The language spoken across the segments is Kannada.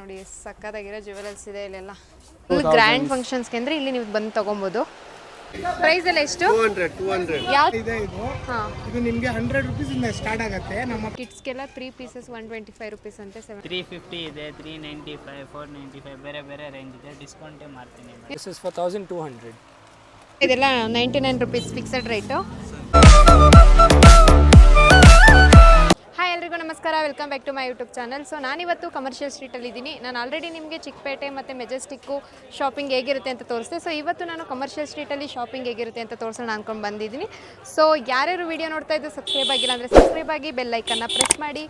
ನೋಡಿ ಸಕ್ಕತ್ತಾಗಿರೋ ಜ್ಯುವೆಲರ್ಸ್ ಇದೆ ಇಲ್ಲೆಲ್ಲ. ಫುಲ್ ಗ್ರ್ಯಾಂಡ್ ಫಂಕ್ಷನ್ಸ್ಗೆ ಅಂದರೆ ಇಲ್ಲಿ ನೀವು ಬಂದು ತೊಗೊಬೋದು. ಪ್ರೈಸ್ ಎಲ್ಲ ಎಷ್ಟು? ಯಾವ ಇದೆ ಇದು. ಹಾ. ಇದು ನಿಮಗೆ ಹಂಡ್ರೆಡ್ ರುಪೀಸ್ ಇಂದ ಸ್ಟಾರ್ಟ್ ಆಗುತ್ತೆ. ನಮ್ಮ ಕಿಡ್ಸ್ಗೆಲ್ಲ three pieces one twenty five rupees ಅಂತೆ ಸೆವೆನ್ ತ್ರೀ ಫಿಫ್ಟಿ ಇದೆ three ninety five four ninety five ಬೇರೆ ಬೇರೆ ರೇಂಜ್ ಇದೆ. ಡಿಸ್ಕೌಂಟೇ ಮಾಡ್ತೀನಿ this is four thousand two hundred ಇದೆಲ್ಲ ninety nine rupees fixed rate welcome back to my YouTube channel so ನಾನಿವತ್ತು ಕಮರ್ಷಿಯಲ್ ಸ್ಟ್ರೀಟಲ್ಲಿ ಇದ್ದೀನಿ ನಾನು ಆಲ್ರೆಡಿ ನಿಮಗೆ ಚಿಕ್ಕಪೇಟೆ ಮತ್ತು ಮೆಜೆಸ್ಟಿಕ್ಕು ಶಾಪಿಂಗ್ ಹೇಗಿರುತ್ತೆ ಅಂತ ತೋರಿಸ್ದೆ. ಸೊ ಇವತ್ತು ನಾನು ಕಮರ್ಷಿಯಲ್ ಸ್ಟ್ರೀಟಲ್ಲಿ ಶಾಪಿಂಗ್ ಹೇಗಿರುತ್ತೆ ಅಂತ ತೋರಿಸೋಣ ಅಂದ್ಕೊಂಡು ಬಂದಿದ್ದೀನಿ ಸೊ ಯಾರ್ಯಾರು ವಿಡಿಯೋ ನೋಡ್ತಾ ಇದ್ದು ಸಬ್ಸ್ಕ್ರೈಬ್ ಆಗಿಲ್ಲ ಅಂದರೆ ಸಬ್ಸ್ಕ್ರೈಬ್ ಆಗಿ ಬೆಲ್ ಐಕನ್ನ ಪ್ರೆಸ್ ಮಾಡಿ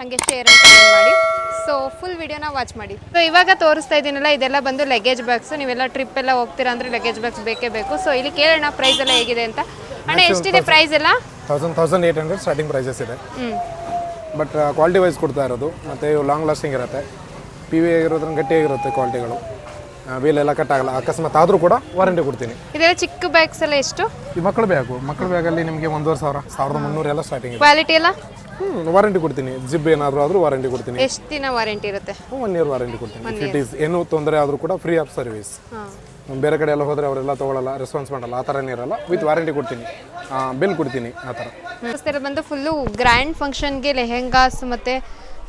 ಹಾಗೆ ಶೇರ್ ಅಂತ ಮಾಡಿ. ಸೊ ಫುಲ್ ವೀಡಿಯೋನ ವಾಚ್ ಮಾಡಿ. ಸೊ ಇವಾಗ ತೋರಿಸ್ತಾ ಇದ್ದೀನಲ್ಲ ಇದೆಲ್ಲ ಬಂದು ಲಗೇಜ್ ಬ್ಯಾಗ್ಸ್ ನೀವೆಲ್ಲ ಟ್ರಿಪ್ ಎಲ್ಲ ಹೋಗ್ತೀರಾ ಅಂದರೆ ಲಗೇಜ್ ಬ್ಯಾಗ್ಸ್ ಬೇಕೇ ಬೇಕು. ಸೊ ಇಲ್ಲಿ ಕೇಳೋಣ ಪ್ರೈಸ್ ಎಲ್ಲ ಹೇಗಿದೆ ಅಂತ. ಅಣ್ಣ ಎಷ್ಟಿದೆ ಪ್ರೈಸ್ ಎಲ್ಲ? Thousand thousand eight hundred starting prices ಇದೆ. ಹ್ಞೂ ಬಟ್ ಕ್ವಾಲಿಟಿ ವೈಸ್ ಕೊಡ್ತಾ ಇರೋದು. ಮತ್ತು ಇವು ಲಾಂಗ್ ಲಾಸ್ಟಿಂಗ್ ಇರುತ್ತೆ. ಪಿ ವಿ ಆಗಿರೋದ್ರಿಂದ ಗಟ್ಟಿಯಾಗಿರುತ್ತೆ ಕ್ವಾಲಿಟಿಗಳು ವೀಲ್ ಎಲ್ಲ ಕಟ್ ಆಗಲ್ಲ. ಅಕಸ್ಮಾತ್ ಆದರೂ ಕೂಡ ವಾರಂಟಿ ಕೊಡ್ತೀನಿ. ಇದೆಲ್ಲ ಚಿಕ್ಕ ಬ್ಯಾಗ್ಸ್ ಎಲ್ಲ ಎಷ್ಟು? ಈ ಮಕ್ಕಳ ಬ್ಯಾಗು ಮಕ್ಕಳ ಬ್ಯಾಗಲ್ಲಿ ನಿಮಗೆ ಒಂದೂವರೆ ಸಾವಿರ ಸಾವಿರದ ಮುನ್ನೂರೆಲ್ಲ ಸ್ಟಾರ್ಟಿಂಗ್ ಇದೆ ಕ್ವಾಲಿಟಿ ಎಲ್ಲ? ಹ್ಞೂ ವಾರಂಟಿ ಕೊಡ್ತೀನಿ. ಜಿಬ್ ಏನಾದರೂ ಆದರೂ ವಾರಂಟಿ ಕೊಡ್ತೀನಿ. ಎಷ್ಟು ದಿನ ವಾರಂಟಿ ಇರುತ್ತೆ? ಒನ್ ಇಯರ್ ವಾರಂಟಿ ಕೊಡ್ತೀನಿ. ಇಟ್ ಈಸ್ ಏನು ತೊಂದರೆ ಆದರೂ ಕೂಡ ಫ್ರೀ ಆಫ್ ಸರ್ವಿಸ್ ಬೇರೆ ಕಡೆ ಎಲ್ಲ ಹೋದರೆ ಅವರೆಲ್ಲ ತೊಗೊಳಲ್ಲ ರೆಸ್ಪಾನ್ಸ್ ಮಾಡಲ್ಲ ಆ ಥರನೇ ಇರಲ್ಲ. ವಿತ್ ವಾರಂಟಿ ಕೊಡ್ತೀನಿ. ಬಿಲ್ ಕೊಡ್ತೀನಿ ಆ ಥರ. ಇರೋದು ಬಂದು ಫುಲ್ಲು ಗ್ರ್ಯಾಂಡ್ ಫಂಕ್ಷನ್ಗೆ ಲೆಹೆಂಗಾಸ್ ಮತ್ತು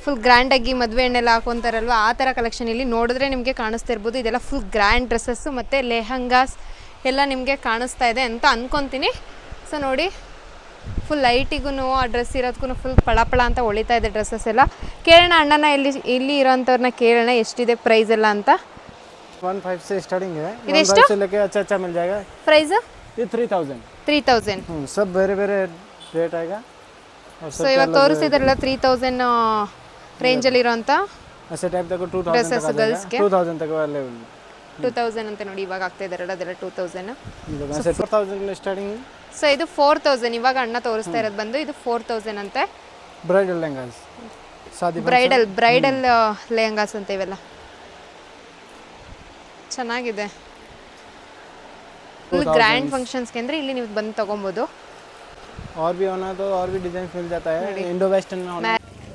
ಫುಲ್ ಗ್ರ್ಯಾಂಡಾಗಿ ಮದುವೆ ಹಣ್ಣೆಲ್ಲ ಹಾಕೊಂತಾರಲ್ವ? ಆ ಥರ ಕಲೆಕ್ಷನ್ ಇಲ್ಲಿ ನೋಡಿದ್ರೆ ನಿಮಗೆ ಕಾಣಿಸ್ತಾ ಇರ್ಬೋದು. ಇದೆಲ್ಲ ಫುಲ್ ಗ್ರ್ಯಾಂಡ್ ಡ್ರೆಸ್ಸಸ್ಸು ಮತ್ತು ಲೆಹಂಗಾಸ್ ಎಲ್ಲ ನಿಮಗೆ ಕಾಣಿಸ್ತಾ ಇದೆ ಅಂತ ಅಂದ್ಕೊತೀನಿ ಸೊ ನೋಡಿ ಫುಲ್ ಲೈಟಿಗೂ ಆ ಡ್ರೆಸ್ ಇರೋದಕ್ಕೂ ಫುಲ್ ಪಳಪಳ ಅಂತ ಹೊಳಿತಾ ಇದೆ ಡ್ರೆಸ್ಸಸ್ ಎಲ್ಲ. ಕೇಳೋಣ ಅಣ್ಣನ ಇಲ್ಲಿ ಇಲ್ಲಿ ಇರೋಂಥವ್ರನ್ನ ಕೇಳೋಣ ಎಷ್ಟಿದೆ ಪ್ರೈಸ್ ಎಲ್ಲ ಅಂತ. ಒನ್ ಫೈವ್ ಸ್ಟಾರ್ಟಿಂಗ್ स्टार्टिंग है ಅಚ್ಚಾ फाइव मिल ತ್ರೀ ತೌಸಂಡ್ हम्म, सब बेरे आएगा ಸೊ ಇವಾಗ ತೋರಿಸಿದ್ರಲ್ಲ ತ್ರೀ ತೌಸಂಡ್ ರೇಂಜಲ್ಲಿ ಇರೋಂಥ ऐसे टाइप ತೌಸಂಡ್ ಅಂತ ನೋಡಿ ಇವಾಗ ಆಗ್ತಾ ಇದಾರಲ್ಲ ಅದೆಲ್ಲ ಟೂ ತೌಸಂಡ್ ಸ್ಟಾರ್ಟಿಂಗ್ ಸೊ ಇದು ಫೋರ್ ತೌಸಂಡ್ ಇವಾಗ ಅಣ್ಣ ತೋರಿಸ್ತಾ ಇರೋದು ಬಂದು ಇದು ಫೋರ್ ತೌಸಂಡ್ ಅಂತೆ ब्राइडल लहंगास शादी ಬ್ರೈಡಲ್ ಬ್ರೈಡಲ್ ಲೆಹಂಗಾಸ್ ಅಂತ ಇವೆಲ್ಲ ಚೆನ್ನಾಗಿದೆ ಫುಲ್ ಗ್ರ್ಯಾಂಡ್ ಫಂಕ್ಷನ್ಸ್ಗೆ ಅಂದರೆ ಇಲ್ಲಿ ನೀವು ಬಂದು ತೊಗೊಬೋದು और भी होना तो और भी डिजाइन मिल जाता है इंडो वेस्टर्न में होना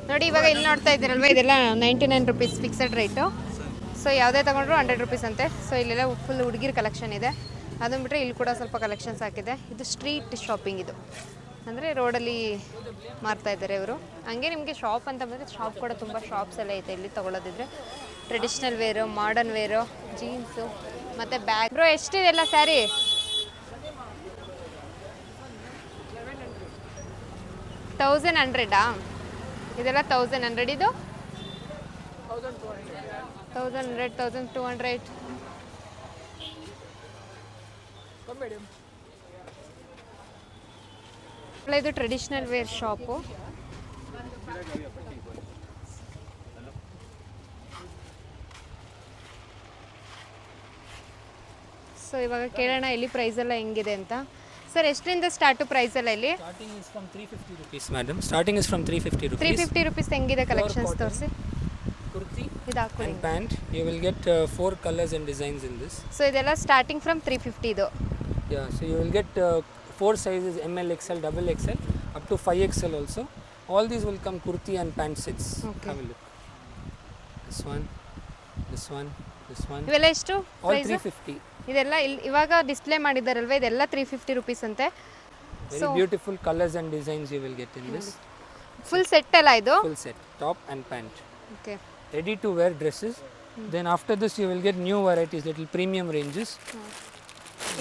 ನೋಡಿ ಇವಾಗ ಇಲ್ಲಿ ನೋಡ್ತಾ ಇದ್ದೀರಲ್ವ ಇದೆಲ್ಲ ninety nine rupees fixed rate so ಯಾವುದೇ ತಗೊಂಡ್ರು ಹಂಡ್ರೆಡ್ ರುಪೀಸ್ ಅಂತೆ ಸೊ ಇಲ್ಲೆಲ್ಲ ಫುಲ್ ಹುಡುಗಿರ್ ಕಲೆಕ್ಷನ್ ಇದೆ ಅದನ್ನ ಬಿಟ್ಟರೆ ಇಲ್ಲಿ ಕೂಡ ಸ್ವಲ್ಪ ಕಲೆಕ್ಷನ್ಸ್ ಹಾಕಿದೆ. ಇದು ಸ್ಟ್ರೀಟ್ ಶಾಪಿಂಗ್ ಇದು. ಅಂದರೆ ರೋಡಲ್ಲಿ ಮಾರ್ತಾ ಇದ್ದಾರೆ ಇವರು. ಹಂಗೆ ನಿಮಗೆ ಶಾಪ್ ಅಂತ ಬಂದರೆ ಶಾಪ್ ಕೂಡ ತುಂಬ ಶಾಪ್ಸ್ ಎಲ್ಲ ಐತೆ ಇಲ್ಲಿ ತೊಗೊಳೋದಿದ್ರೆ. Traditional wear modern wear jeans ಮತ್ತು ಬ್ಯಾಗ್ ಬ್ರೋ ಎಷ್ಟಿದೆಲ್ಲ ಸ್ಯಾರಿ ತೌಸಂಡ್ ಹಂಡ್ರೆಡಾ ಇದೆಲ್ಲ ತೌಸಂಡ್ ಹಂಡ್ರೆಡ್ ಇದು? Thousand hundred thousand two hundred ಇದು ಟ್ರೆಡಿಷ್ನಲ್ ವೇರ್ ಶಾಪು ಸೊ ಇವಾಗ ಕೇಳೋಣ ಇಲ್ಲಿ ಪ್ರೈಸ್ ಎಲ್ಲ ಹೆಂಗಿದೆ ಅಂತ. ಸರ್ ಎಷ್ಟರಿಂದ ಸ್ಟಾರ್ಟು ಪ್ರೈಸ್ ಎಲ್ಲ ಇಲ್ಲಿ? Starting is from three fifty rupees madam starting is from three fifty three rupees fifty rupees ಹೆಂಗಿದೆ ಕಲೆಕ್ಷನ್ಸ್ ತೋರಿಸಿ? ಕುರ್ತಿ ಇದು ಹಾಕೊಳ್ಳಿ. you will get uh, four colors and designs in this. So ಇದೆಲ್ಲ ಸ್ಟಾರ್ಟಿಂಗ್ ಫ್ರಮ್ ತ್ರೀ ಫಿಫ್ಟಿ ಇದು. Yeah so you will get uh, four sizes ml xl double xl up to 5 XL also all these will come kurti and pant sets Okay. have a look this one this one this one ಇವೆಲ್ಲ ಎಷ್ಟು all ಪ್ರೈಸ್ 350 ಇದೆಲ್ಲ ivaga ಇವಾಗ ಡಿಸ್ಪ್ಲೇ alva ಇದೆಲ್ಲ ತ್ರೀ ಫಿಫ್ಟಿ ರುಪೀಸ್ ಅಂತೆ very beautiful colors and designs you will get in this full set ela ಇದು full set top and pant okay ready to wear dresses then after this you will get new varieties little premium ranges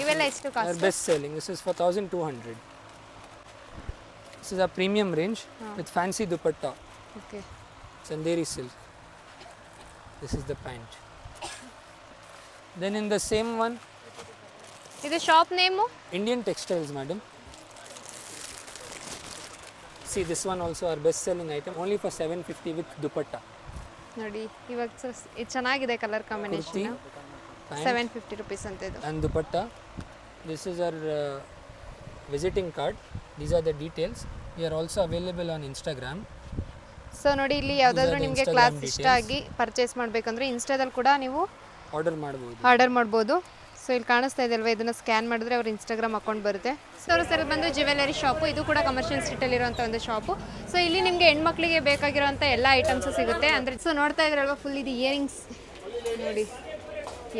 ಇವೆಲ್ಲ ಎಷ್ಟು They are cost best selling. This is for 1200. This is a premium range with fancy dupatta. Okay Chanderi silk. This is the pant. Then in the same one, ಇದು shop name Indian textiles, madam. See this one also our best selling item only for 750 with dupatta. ನೋಡಿ ಇವಾಗ ಸ- ಚೆನ್ನಾಗಿದೆ colour combination seven fifty rupees ಅಂತ ಇದು and dupatta. This is our visiting visiting card. These are the details. We are also available on Instagram. So ನೋಡಿ ಇಲ್ಲಿ ಯಾವುದಾದ್ರೂ ನಿಮಗೆ Instagram ಕ್ಲಾಸ್ ಇಷ್ಟ details. ಆಗಿ ಪರ್ಚೇಸ್ ಮಾಡಬೇಕಂದ್ರೆ ಇನ್ಸ್ಟಾದಲ್ಲಿ ಕೂಡ ನೀವು ಆರ್ಡರ್ ಮಾಡ್ಬೋದು ಆರ್ಡರ್ ಮಾಡ್ಬೋದು ಸೊ ಇಲ್ಲಿ ಕಾಣಿಸ್ತಾ ಇದೆ ಅಲ್ವಾ ಇದನ್ನು ಸ್ಕ್ಯಾನ್ ಮಾಡಿದ್ರೆ ಅವ್ರ ಇನ್ಸ್ಟಾಗ್ರಾಮ್ ಅಕೌಂಟ್ ಬರುತ್ತೆ ಸೊ ಅವ್ರ ಸರ್ ಬಂದು ಜ್ಯುವೆಲರಿ ಶಾಪು ಇದು ಕೂಡ ಕಮರ್ಷಿಯಲ್ ಸ್ಟ್ರೀಟಲ್ಲಿರುವಂಥ ಒಂದು ಶಾಪು ಸೊ ಇಲ್ಲಿ ನಿಮಗೆ ಹೆಣ್ಮಕ್ಳಿಗೆ ಬೇಕಾಗಿರುವಂಥ ಎಲ್ಲ ಐಟಮ್ಸು ಸಿಗುತ್ತೆ ಅಂದರೆ ಸೊ ನೋಡ್ತಾ ಇದ್ರಲ್ವಾ ಫುಲ್ ಇದು ಇಯರಿಂಗ್ಸ್ ನೋಡಿ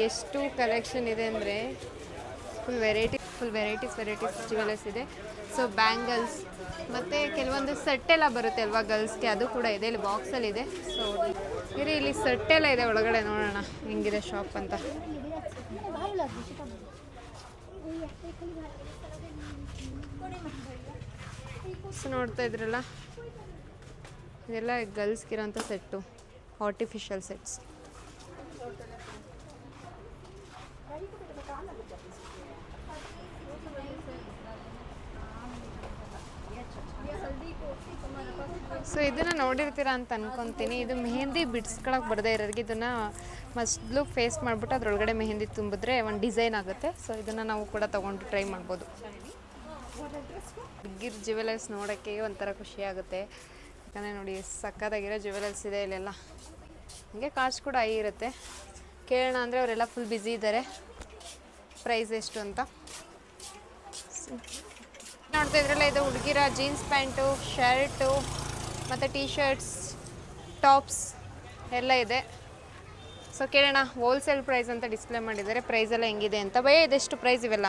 ಎಷ್ಟು ಕಲೆಕ್ಷನ್ ಇದೆ ಅಂದರೆ full variety full varieties varieties jewellers ಇದೆ. ಸೊ ಬ್ಯಾಂಗಲ್ಸ್ ಮತ್ತು ಕೆಲವೊಂದು ಸೆಟ್ ಎಲ್ಲ ಬರುತ್ತೆ ಅಲ್ವಾ ಗರ್ಲ್ಸ್ಗೆ ಅದು ಕೂಡ ಇದೆ. ಇಲ್ಲಿ ಬಾಕ್ಸಲ್ಲಿ ಇದೆ. ಸೊ ಇರಿ, ಇಲ್ಲಿ ಸೆಟ್ ಎಲ್ಲ ಇದೆ ಒಳಗಡೆ ನೋಡೋಣ. ಹೆಂಗಿದೆ ಶಾಪ್ ಅಂತ. ಸೊ ನೋಡ್ತಾ ಇದ್ರಲ್ಲ? ಇದೆಲ್ಲ ಗರ್ಲ್ಸ್ಗಿರೋಂಥ ಸೆಟ್ಟು ಆರ್ಟಿಫಿಷಿಯಲ್ ಸೆಟ್ಸ್ ಸೊ ಇದನ್ನು ನೋಡಿರ್ತೀರ ಅಂತ ಅನ್ಕೊತೀನಿ. ಇದು ಮೆಹಂದಿ ಬಿಡ್ಸ್ಕೊಳಕ್ಕೆ ಬರದೇ ಇರೋರಿಗೆ ಇದನ್ನು ಮೊದಲು ಫೇಸ್ ಮಾಡಿಬಿಟ್ಟು ಅದರೊಳಗಡೆ ಮೆಹಂದಿ ತುಂಬಿದ್ರೆ ಒಂದು ಡಿಸೈನ್ ಆಗುತ್ತೆ. ಸೊ ಇದನ್ನು ನಾವು ಕೂಡ ತೊಗೊಂಡು ಟ್ರೈ ಮಾಡ್ಬೋದು. ಹುಡುಗಿರ್ ಜ್ಯುವೆಲರ್ಸ್ ನೋಡೋಕ್ಕೆ ಒಂಥರ ಖುಷಿ ಆಗುತ್ತೆ. ಯಾಕಂದರೆ ನೋಡಿ ಸಕ್ಕತ್ತಾಗಿರೋ ಜ್ಯುವೆಲರ್ಸ್ ಇದೆ ಇಲ್ಲೆಲ್ಲ. ಹಂಗೆ ಕಾಸ್ಟ್ ಕೂಡ ಐ ಇರುತ್ತೆ. ಕೇಳೋಣ ಅಂದರೆ ಅವರೆಲ್ಲ ಫುಲ್ ಬ್ಯುಸಿ ಇದ್ದಾರೆ ಪ್ರೈಸ್ ಎಷ್ಟು ಅಂತ. ನೋಡ್ತಾ ಇದ್ರಲ್ಲ, ಇದು ಹುಡುಗಿರ ಜೀನ್ಸ್ ಪ್ಯಾಂಟು ಶರ್ಟು ಮತ್ತು ಟೀ ಶರ್ಟ್ಸ್ ಟಾಪ್ಸ್ ಎಲ್ಲ ಇದೆ. ಸೊ ಕೇಳೋಣ ಹೋಲ್ಸೇಲ್ ಪ್ರೈಸ್ ಅಂತ ಡಿಸ್ಪ್ಲೇ ಮಾಡಿದ್ದಾರೆ. ಪ್ರೈಸ್ ಎಲ್ಲ ಹೆಂಗಿದೆ ಅಂತ. ಭಯ ಇದೆಷ್ಟು ಪ್ರೈಸ್ ಇವೆಲ್ಲ?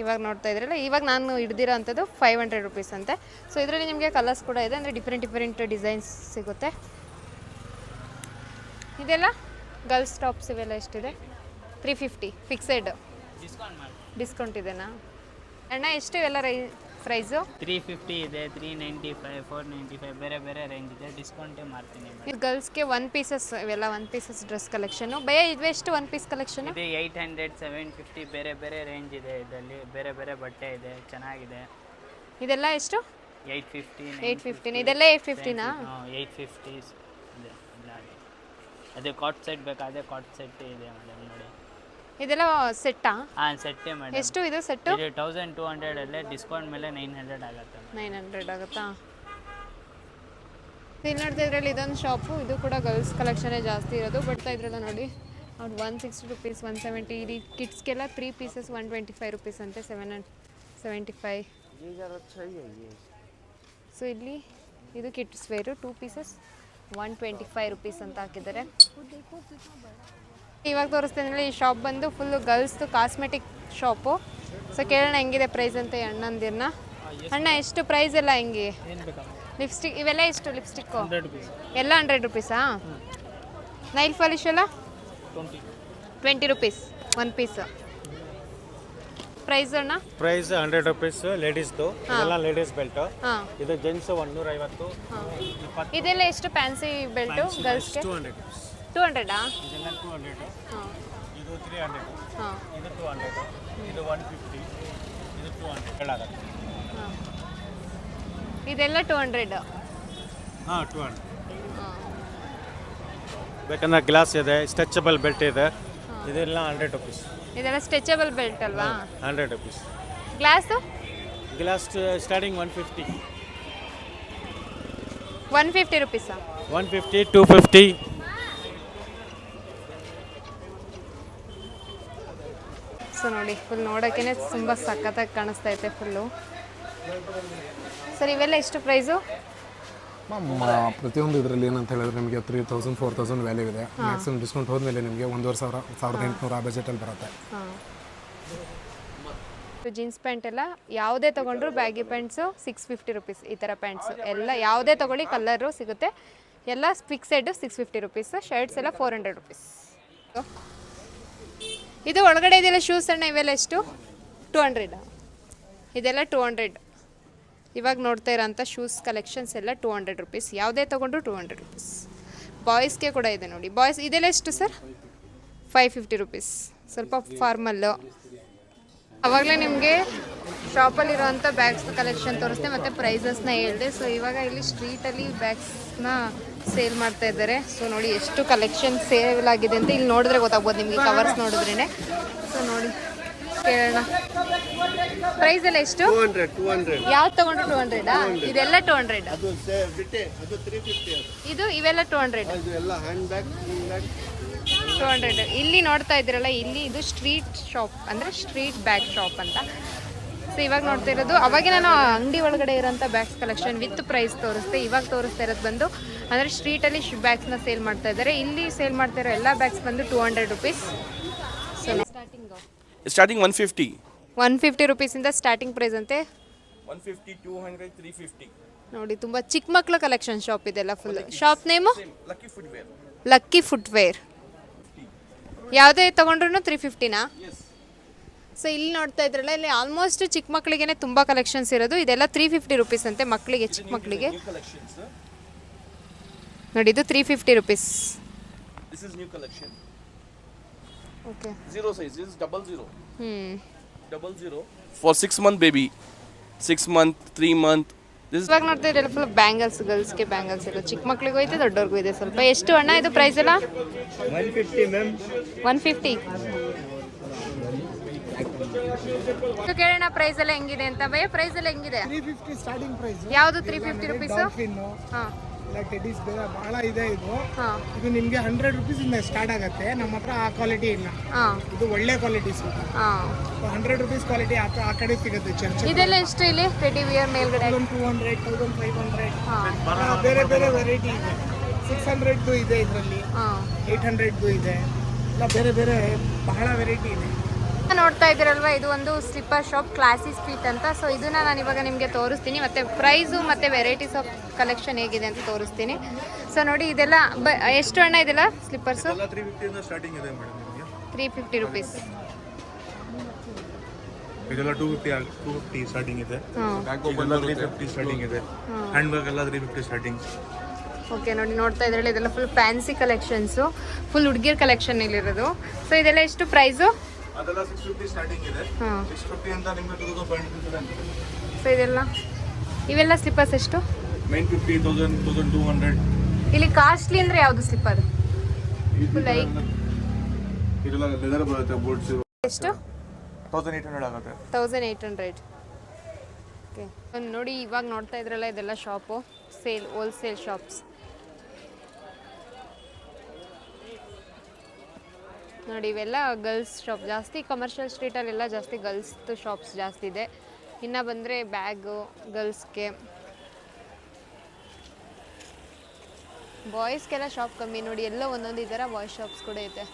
ಇವಾಗ ನೋಡ್ತಾ ಇದ್ರಲ್ಲ ಇವಾಗ ನಾನು ಹಿಡ್ದಿರೋ ಅಂಥದ್ದು ಫೈವ್ ಹಂಡ್ರೆಡ್ ರುಪೀಸ್ ಅಂತೆ. ಸೊ ಇದರಲ್ಲಿ ನಿಮಗೆ ಕಲರ್ಸ್ ಕೂಡ ಇದೆ ಅಂದರೆ ಡಿಫ್ರೆಂಟ್ ಡಿಫ್ರೆಂಟ್ ಡಿಸೈನ್ಸ್ ಸಿಗುತ್ತೆ. ಇದೆಲ್ಲ? ಗರ್ಲ್ಸ್ ಟಾಪ್ಸ್ ಇವೆಲ್ಲ ಎಷ್ಟಿದೆ? ತ್ರೀ ಫಿಫ್ಟಿ ಫಿಕ್ಸೆಡ್ ಡಿಸ್ಕೌಂಟ್ ಇದೆನಾ? ಅಣ್ಣ ಎಷ್ಟು ಇವೆಲ್ಲ ರೈ ಪ್ರೈಸು? ತ್ರೀ ಫಿಫ್ಟಿ ಇದೆ three ninety five four ninety five ಬೇರೆ ಬೇರೆ ರೇಂಜ್ ಇದೆ ಡಿಸ್ಕೌಂಟೇ ಮಾಡ್ತೀನಿ ಇದು ಗರ್ಲ್ಸ್ಗೆ ಒನ್ ಪೀಸಸ್ ಇವೆಲ್ಲ ಒನ್ ಪೀಸಸ್ ಡ್ರೆಸ್ ಕಲೆಕ್ಷನು ಭಯ ಎಷ್ಟು ಒನ್ ಪೀಸ್ ಕಲೆಕ್ಷನ್ ಇದೆ ಏಯ್ಟ್ ಹಂಡ್ರೆಡ್ ಸೆವೆನ್ ಫಿಫ್ಟಿ ಬೇರೆ ಬೇರೆ ರೇಂಜ್ ಇದೆ ಇದರಲ್ಲಿ. ಬೇರೆ ಬೇರೆ ಬಟ್ಟೆ ಇದೆ ಚೆನ್ನಾಗಿದೆ. ಇದೆಲ್ಲ ಎಷ್ಟು? ಏಯ್ಟ್ ಫಿಫ್ಟಿ ಏಯ್ಟ್ ಫಿಫ್ಟಿನ ಇದೆಲ್ಲ ಏಯ್ಟ್ ಫಿಫ್ಟಿನಾ ಏಯ್ಟ್ ಫಿಫ್ಟೀಸ್ ಅದೇ ಕಾಟ್ ಸೆಟ್ ಬೇಕಾದ್ರೆ ಕಾಟ್ ಸೆಟ್ ಇದೆ ಮೇಡಮ್ ನೋಡಿ. ಇದೆಲ್ಲ ಸೆಟ್ಟಾ? ಹಾಂ ಸೆಟ್ಟೇ ಮೇಡಮ್ ಎಷ್ಟು ಇದು ಸೆಟ್ಟು? ಇದು ತೌಸಂಡ್ ಟೂ ಹಂಡ್ರೆಡಲ್ಲೇ ಡಿಸ್ಕೌಂಟ್ ಮೇಲೆ ನೈನ್ ಹಂಡ್ರೆಡ್ ಆಗುತ್ತೆ ನೈನ್ ಹಂಡ್ರೆಡ್ ಆಗುತ್ತಾ? ಇಲ್ಲಿ ನೋಡ್ತಾ ಇದ್ರಲ್ಲಿ ಇದೊಂದು ಶಾಪು ಇದು ಕೂಡ ಗರ್ಲ್ಸ್ ಕಲೆಕ್ಷನೇ ಜಾಸ್ತಿ ಇರೋದು. ಬರ್ತಾ ಇದ್ರಲ್ಲ ನೋಡಿ. ಅವ್ರು one sixty rupees one seventy ಇಲ್ಲಿ ಕಿಡ್ಸ್ಗೆಲ್ಲ three pieces one twenty five rupees ಅಂತೆ ಸೆವೆನ್ ಸೆವೆಂಟಿ ಫೈವ್ ಸೊ ಇಲ್ಲಿ ಇದು kids wear two pieces one twenty five rupees ಅಂತ ಹಾಕಿದ್ದಾರೆ. ಇವಾಗ ತೋರಿಸ್ತೀನಿ ಈ ಶಾಪ್ ಬಂದು ಫುಲ್ಲು ಗರ್ಲ್ಸ್ದು ಕಾಸ್ಮೆಟಿಕ್ ಶಾಪು ಸೊ ಕೇಳೋಣ ಹೆಂಗಿದೆ ಪ್ರೈಸ್ ಅಂತ ಅಣ್ಣಂದಿರ್ನ. ಅಣ್ಣ ಎಷ್ಟು ಪ್ರೈಸ್ ಎಲ್ಲ ಹೆಂಗೆ? ಲಿಪ್ಸ್ಟಿಕ್ ಇವೆಲ್ಲ ಎಷ್ಟು ಲಿಪ್ಸ್ಟಿಕ್ಕು ಎಲ್ಲ ಹಂಡ್ರೆಡ್ ರುಪೀಸಾ ನೈಲ್ ಪಾಲಿಶ್ ಎಲ್ಲ? Twenty rupees one piece price ಅಣ್ಣ? ಪ್ರೈಸ್ ಹಂಡ್ರೆಡ್ ರುಪೀಸ್ ಲೇಡೀಸ್ದು ಇದೆಲ್ಲ ಲೇಡೀಸ್ ಬೆಲ್ಟ್ ಹಾಂ. ಇದು ಜೆಂಟ್ಸ್ ಒನ್ನೂರ ಐವತ್ತು ಇದೆಲ್ಲ ಎಷ್ಟು ಫ್ಯಾನ್ಸಿ ಬೆಲ್ಟ್ ಗರ್ಲ್ಸ್ಗೆ ಟೂ ಹಂಡ್ರೆಡ್ ಇದೆಲ್ಲ ಟೂ ಹಂಡ್ರೆಡ್ ಇದು ತ್ರೀ ಹಂಡ್ರೆಡ್ ಹಾಂ. ಇದು ಟೂ ಹಂಡ್ರೆಡ್ ಇದು ಒನ್ ಫಿಫ್ಟಿ ಇದು ಟೂ ಹಂಡ್ರೆಡ್ ಆಗುತ್ತೆ ಹಾಂ. ಇದೆಲ್ಲ ಟೂ ಹಂಡ್ರೆಡ್ ಹಾಂ ಟೂ ಹಂಡ್ರೆಡ್ ಬೇಕಂದ್ರೆ ಗ್ಲಾಸ್ ಇದೆ ಸ್ಟ್ರೆಚಬಲ್ ಬೆಲ್ಟ್ ಇದೆ. ಇದೆಲ್ಲ ಹಂಡ್ರೆಡ್ ರುಪೀಸ್ ಇದೆಲ್ಲ ಸ್ಟ್ರೆಚಬಲ್ ಬೆಲ್ಟ್ ಅಲ್ವಾ? Hundred rupees glass? Glass starting one fifty one fifty ರುಪೀಸಾ one fifty two fifty so ನೋಡಿ ಫುಲ್ ನೋಡೋಕ್ಕೇ ತುಂಬ ಸಖತ್ತಾಗಿ ಕಾಣಿಸ್ತಾ ಐತೆ ಫುಲ್ಲು ಸರ್ ಇವೆಲ್ಲ ಎಷ್ಟು ಪ್ರೈಸು ಮ್ಯಾಮ್ ಪ್ರತಿಯೊಂದು ಇದರಲ್ಲಿ ಏನಂತ ಹೇಳಿದ್ರೆ ನಿಮಗೆ three thousand four thousand value ಇದೆ. ಮ್ಯಾಕ್ಸಿಮಮ್ ಡಿಸ್ಕೌಂಟ್ ಹೋದ್ಮೇಲೆ ನಿಮಗೆ ಒಂದೂವರೆ ಸಾವಿರ ಸಾವಿರದ ಎಂಟುನೂರು ಆ ಬಜೆಟಲ್ಲಿ ಬರುತ್ತೆ. ಜೀನ್ಸ್ ಪ್ಯಾಂಟ್ ಎಲ್ಲ ಯಾವುದೇ ತೊಗೊಂಡ್ರು baggy pants six fifty rupees ಈ ಥರ ಪ್ಯಾಂಟ್ಸು ಎಲ್ಲ ಯಾವುದೇ ತೊಗೊಳ್ಳಿ ಕಲರು ಸಿಗುತ್ತೆ. ಎಲ್ಲ fixed six fifty rupees shirts ಎಲ್ಲ ಫೋರ್ ಹಂಡ್ರೆಡ್ ರುಪೀಸ್ ಇದು ಒಳಗಡೆ ಇದೆಲ್ಲ ಶೂಸ್ ಅಣ್ಣ ಇವೆಲ್ಲ ಎಷ್ಟು? ಟೂ ಹಂಡ್ರೆಡ್ ಇದೆಲ್ಲ ಟೂ ಹಂಡ್ರೆಡ್ ಇವಾಗ ನೋಡ್ತಾ ಇರೋಂಥ ಶೂಸ್ ಕಲೆಕ್ಷನ್ಸ್ ಎಲ್ಲ ಟೂ ಹಂಡ್ರೆಡ್ ರುಪೀಸ್ ಯಾವುದೇ ತೊಗೊಂಡ್ರು ಟೂ ಹಂಡ್ರೆಡ್ ರುಪೀಸ್ ಬಾಯ್ಸ್ಗೆ ಕೂಡ ಇದೆ ನೋಡಿ. ಬಾಯ್ಸ್ ಇದೆಲ್ಲ ಎಷ್ಟು ಸರ್ ಫೈವ್ ಫಿಫ್ಟಿ ರುಪೀಸ್ ಸ್ವಲ್ಪ ಫಾರ್ಮಲ್ಲು ಅವಾಗಲೇ ನಿಮಗೆ ಶಾಪಲ್ಲಿರುವಂಥ ಬ್ಯಾಗ್ಸ್ ಕಲೆಕ್ಷನ್ ತೋರಿಸ್ದೆ ಮತ್ತು ಪ್ರೈಸಸ್ನ ಹೇಳಿದೆ. ಸೊ ಇವಾಗ ಇಲ್ಲಿ ಸ್ಟ್ರೀಟಲ್ಲಿ ಬ್ಯಾಗ್ಸ್ನ ಸೇಲ್ ಮಾಡ್ತಾ ಇದ್ದಾರೆ. ಸೊ ನೋಡಿ ಎಷ್ಟು ಕಲೆಕ್ಷನ್ ಸೇಲ್ ಆಗಿದೆ ಅಂತ ಇಲ್ಲಿ ನೋಡಿದ್ರೆ ಗೊತ್ತಾಗ್ಬೋದು ನಿಮಗೆ ಕವರ್ಸ್ ನೋಡಿದ್ರೇ ಸೊ ನೋಡಿ ಕೇಳೋಣ. ಪ್ರೈಸ್ ಎಲ್ಲ ಎಷ್ಟು? ಯಾವ್ದು ತಗೊಂಡ್ರು ಟೂ ಹಂಡ್ರೆಡ್ ಇದೆಲ್ಲ ಟೂ ಹಂಡ್ರೆಡ್ ಇದು ಇವೆಲ್ಲ ಟೂ ಹಂಡ್ರೆಡ್ ಟೂ ಹಂಡ್ರೆಡ್ ಇಲ್ಲಿ ನೋಡ್ತಾ ಇದ್ರಲ್ಲ ಇಲ್ಲಿ ಇದು ಸ್ಟ್ರೀಟ್ ಶಾಪ್ ಅಂದ್ರೆ ಸ್ಟ್ರೀಟ್ ಬ್ಯಾಗ್ ಶಾಪ್ ಅಂತ. ಸೊ ಇವಾಗ ನೋಡ್ತಾ ಇರೋದು. ಅವಾಗೆ ನಾನು ಅಂಗಡಿ ಒಳಗಡೆ ಇರೋಂಥ ಬ್ಯಾಗ್ಸ್ ಕಲೆಕ್ಷನ್ ವಿತ್ ಪ್ರೈಸ್ ತೋರಿಸ್ತೆ. ಇವಾಗ ತೋರಿಸ್ತಾ ಇರೋದು ಬಂದು ಅಂದರೆ ಸ್ಟ್ರೀಟಲ್ಲಿ ಬ್ಯಾಗ್ಸ್ನ ಸೇಲ್ ಮಾಡ್ತಾ ಇದ್ದಾರೆ. ಇಲ್ಲಿ ಸೇಲ್ ಮಾಡ್ತಾ ಇರೋ ಎಲ್ಲ ಬ್ಯಾಗ್ಸ್ ಬಂದು two hundred rupees so starting one 150 one fifty ರುಪೀಸಿಂದ starting price ಅಂತೆ. 150 200 350 ನೋಡಿ ತುಂಬ ಚಿಕ್ಕ ಮಕ್ಕಳ ಕಲೆಕ್ಷನ್ ಶಾಪ್ ಇದೆಲ್ಲ full shop name Lucky Footwear Lucky Footwear ಯಾವುದೇ ತೊಗೊಂಡ್ರು ತ್ರೀ ಫಿಫ್ಟಿನಾ ಸೊ ಇಲ್ಲಿ ನೋಡ್ತಾ ಇದ್ರಲ್ಲ ಇಲ್ಲಿ ಆಲ್ಮೋಸ್ಟ್ ಚಿಕ್ಕ ಮಕ್ಕಳಿಗೆ ತುಂಬ ಕಲೆಕ್ಷನ್ಸ್ ಇರೋದು. ಇದೆಲ್ಲ ತ್ರೀ ಫಿಫ್ಟಿ ರುಪೀಸ್ ಅಂತೆ ಮಕ್ಕಳಿಗೆ ಚಿಕ್ಕ ಮಕ್ಕಳಿಗೆ. ನೋಡಿ ಇದು three fifty rupees this is new collection. Okay zero size is is double zero. ಹ್ಞೂ double zero for 6 month baby 6 month 3 month ಇವಾಗ ನೋಡ್ತಾ ಇದ್ರಲ್ಲ ಫುಲ್ ಬ್ಯಾಂಗಲ್ಸ್ ಗರ್ಲ್ಸ್ಗೆ ಬ್ಯಾಂಗಲ್ಸ್ ಇರೋದು. ಚಿಕ್ಕ ಮಕ್ಳಿಗೂ ಐತೆ ದೊಡ್ಡವ್ರಿಗೂ ಇದೆ ಸ್ವಲ್ಪ. ಎಷ್ಟು ಅಣ್ಣ ಇದು ಪ್ರೈಸ್ ಎಲ್ಲ ಒನ್ ಫಿಫ್ಟಿ ಕೇಳೋಣ ಪ್ರೈಸ್ ಎಲ್ಲ ಹೆಂಗಿದೆ ಅಂತ. ಭಯ ಪ್ರೈಸ್ ಎಲ್ಲ ಹೆಂಗಿದೆ? ತ್ರೀ ಫಿಫ್ಟಿ ಸ್ಟಾರ್ಟಿಂಗ್ ಪ್ರೈಸ್ ಯಾವುದು ತ್ರೀ ಫಿಫ್ಟಿ ರುಪೀಸ್ ಇಲ್ಲ ಟೆಡೀಸ್ ಬೇರೆ ಬಹಳ ಇದೆ ಇದು. ಹಾಂ. ಇದು ನಿಮಗೆ ಹಂಡ್ರೆಡ್ ರುಪೀಸ್ ಇಂದ ಸ್ಟಾರ್ಟ್ ಆಗುತ್ತೆ. ನಮ್ಮ ಹತ್ರ ಆ ಕ್ವಾಲಿಟಿ ಇಲ್ಲ. ಹಾಂ. ಇದು ಒಳ್ಳೆ ಕ್ವಾಲಿಟಿ ಹಾಂ. ಹಂಡ್ರೆಡ್ ರುಪೀಸ್ ಕ್ವಾಲಿಟಿ ಆ ಕಡೆ ಸಿಗುತ್ತೆ ಚರ್ಚ್ ಇದೆಲ್ಲ ಎಷ್ಟು ಇಲ್ಲಿ? ಟೆಡಿ ವಿಯರ್ ಮೇಲ್ಗಡೆ? Two hundred thousand five hundred ಹಾಂ. ಬೇರೆ ಬೇರೆ ವೆರೈಟಿ ಇದೆ. ಸಿಕ್ಸ್ ಹಂಡ್ರೆಡ್ದು ಇದೆ ಇದರಲ್ಲಿ. ಹಾಂ. ಏಯ್ಟ್ ಹಂಡ್ರೆಡ್ದು ಇದೆ. ಎಲ್ಲ ಬೇರೆ ಬೇರೆ ಬಹಳ ವೆರೈಟಿ ಇದೆ. ನೋಡ್ತಾ ಇದ್ದೀರಲ್ವಾ? ಇದು ಒಂದು ಸ್ಲಿಪ್ಪರ್ ಶಾಪ್ ಕ್ಲಾಸಿ ಸ್ಟ್ರೀಟ್ ಅಂತ. ಸೊ ಇದನ್ನ ನಾನು ಇವಾಗ ನಿಮಗೆ ತೋರಿಸ್ತೀನಿ. ಮತ್ತು ಪ್ರೈಸು ಮತ್ತು ವೆರೈಟೀಸ್ ಆಫ್ ಕಲೆಕ್ಷನ್ ಹೇಗಿದೆ ಅಂತ ತೋರಿಸ್ತೀನಿ. ಸೊ ನೋಡಿ ಇದೆಲ್ಲ ಬ ಎಷ್ಟು ಅಣ್ಣ ಇದೆಲ್ಲ ಸ್ಲಿಪ್ಪರ್ಸು ತ್ರೀ ಫಿಫ್ಟಿ ರುಪೀಸ್ ಇದೆಲ್ಲ two fifty two fifty starting ಇದೆ. ತ್ರೀ ಫಿಫ್ಟಿ ಸ್ಟಾರ್ಟಿಂಗ್ ಇದೆ. ಹ್ಯಾಂಡ್ ಬ್ಯಾಗ್ ಎಲ್ಲ ತ್ರೀ ಫಿಫ್ಟಿ ಸ್ಟಾರ್ಟಿಂಗ್ ಓಕೆ ನೋಡಿ ನೋಡ್ತಾ ಇದ್ರಲ್ಲಿ ಇದೆಲ್ಲ ಫುಲ್ ಫ್ಯಾನ್ಸಿ ಕಲೆಕ್ಷನ್ಸು ಫುಲ್ ಹುಡುಗಿರ್ ಕಲೆಕ್ಷನ್ ಇಲ್ಲಿರೋದು. ಸೊ ಇದೆಲ್ಲ ಎಷ್ಟು ಪ್ರೈಸು ಅದೆಲ್ಲ ಸಿಕ್ಸ್ ಫಿಫ್ಟಿ ಸ್ಟಾರ್ಟಿಂಗ್ ಇದೆ. ಸಿಕ್ಸ್ ಫಿಫ್ಟಿ ಅಂತ ನಿಮಗೆ two thousand five hundred so ಇದೆಲ್ಲ? ಇವೆಲ್ಲ ಸ್ಲಿಪ್ಪರ್ಸ್ ಎಷ್ಟು? Nine fifty thousand thousand two hundred ಇಲ್ಲಿ ಕಾಸ್ಟ್ಲಿ ಅಂದ್ರೆ ಯಾವುದು ಸ್ಲಿಪ್ಪರ್ ಲೈಕ್ ಇದೆಲ್ಲ ಲೆದರ್ ಬರುತ್ತೆ ಎಷ್ಟು? ತೌಸಂಡ್ ಏಯ್ಟ್ ಹಂಡ್ರೆಡ್ ಆಗುತ್ತೆ. ತೌಸಂಡ್ ಏಯ್ಟ್ ಹಂಡ್ರೆಡ್ ಓಕೆ ನೋಡಿ ಇವಾಗ ನೋಡ್ತಾ ಇದ್ರಲ್ಲ ಇದೆಲ್ಲ ಶಾಪು ಸೇಲ್ ಹೋಲ್ಸೇಲ್ ಶಾಪ್ಸ್ ನೋಡಿ, ಇವೆಲ್ಲ ಗರ್ಲ್ಸ್ ಶಾಪ್ ಜಾಸ್ತಿ ಕಮರ್ಷಿಯಲ್ ಸ್ಟ್ರೀಟಲ್ಲೆಲ್ಲ ಜಾಸ್ತಿ ಗರ್ಲ್ಸ್ದು ಶಾಪ್ಸ್ ಜಾಸ್ತಿ ಇದೆ. ಇನ್ನು ಬಂದರೆ ಬ್ಯಾಗು ಗರ್ಲ್ಸ್ಗೆ ಬಾಯ್ಸ್ಗೆಲ್ಲ ಶಾಪ್ ಕಮ್ಮಿ. ನೋಡಿ, ಎಲ್ಲ ಒಂದೊಂದು ಈ ಥರ ಬಾಯ್ಸ್ ಶಾಪ್ಸ್ ಕೂಡ ಇದೆ.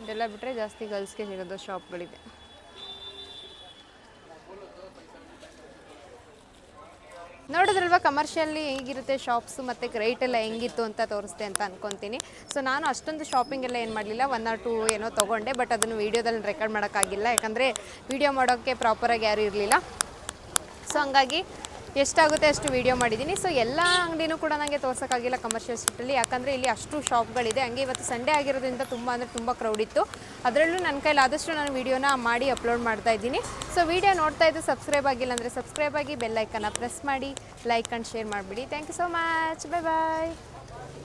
ಇದೆಲ್ಲ ಬಿಟ್ಟರೆ ಜಾಸ್ತಿ ಗರ್ಲ್ಸ್ಗೆ ಸಿಗೋದು ಶಾಪ್ಗಳಿದೆ ನೋಡಿದ್ರಲ್ವ ಕಮರ್ಷಿಯಲ್ಲಿ ಹೇಗಿರುತ್ತೆ ಶಾಪ್ಸು ಮತ್ತು ರೇಟ್ ಎಲ್ಲ ಹೆಂಗಿತ್ತು ಅಂತ ತೋರಿಸ್ತೆ ಅಂತ ಅನ್ಕೊತೀನಿ. ಸೊ ನಾನು ಅಷ್ಟೊಂದು ಶಾಪಿಂಗ್ ಎಲ್ಲ ಏನು ಮಾಡಲಿಲ್ಲ. ಒನ್ ಆರ್ ಟು ಏನೋ ತೊಗೊಂಡೆ ಬಟ್ ಅದನ್ನು ವೀಡಿಯೋದಲ್ಲಿ ರೆಕಾರ್ಡ್ ಮಾಡೋಕ್ಕಾಗಿಲ್ಲ. ಯಾಕಂದರೆ ವೀಡಿಯೋ ಮಾಡೋಕ್ಕೆ ಪ್ರಾಪರಾಗಿ ಯಾರೂ ಇರಲಿಲ್ಲ. ಸೊ ಹಂಗಾಗಿ ಎಷ್ಟಾಗುತ್ತೆ ಅಷ್ಟು ವೀಡಿಯೋ ಮಾಡಿದ್ದೀನಿ. ಸೊ ಎಲ್ಲ ಅಂಗಡಿನೂ ಕೂಡ ನನಗೆ ತೋರ್ಸೋಕ್ಕಾಗಿಲ್ಲ ಕಮರ್ಷಿಯಲ್ ಸ್ಟ್ರೀಟಲ್ಲಿ ಯಾಕಂದರೆ ಇಲ್ಲಿ ಅಷ್ಟು ಶಾಪ್ಗಳಿದೆ ಹಂಗೆ ಇವತ್ತು ಸಂಡೇ ಆಗಿರೋದ್ರಿಂದ ತುಂಬ ಅಂದರೆ ತುಂಬ ಕ್ರೌಡ್ ಇತ್ತು. ಅದರಲ್ಲೂ ನನ್ನ ಕೈಲಿ ಆದಷ್ಟು ನಾನು ವೀಡಿಯೋನ ಮಾಡಿ ಅಪ್ಲೋಡ್ ಮಾಡ್ತಾ ಇದ್ದೀನಿ. ಸೊ ವೀಡಿಯೋ ನೋಡ್ತಾ ಇದ್ದು ಸಬ್ಸ್ಕ್ರೈಬ್ ಆಗಿಲ್ಲ ಅಂದರೆ ಸಬ್ಸ್ಕ್ರೈಬ್ ಆಗಿ ಬೆಲ್ಲೈಕನ್ನ ಪ್ರೆಸ್ ಮಾಡಿ ಲೈಕ್ ಆ್ಯಂಡ್ ಶೇರ್ ಮಾಡಿಬಿಡಿ. Thank you so much bye bye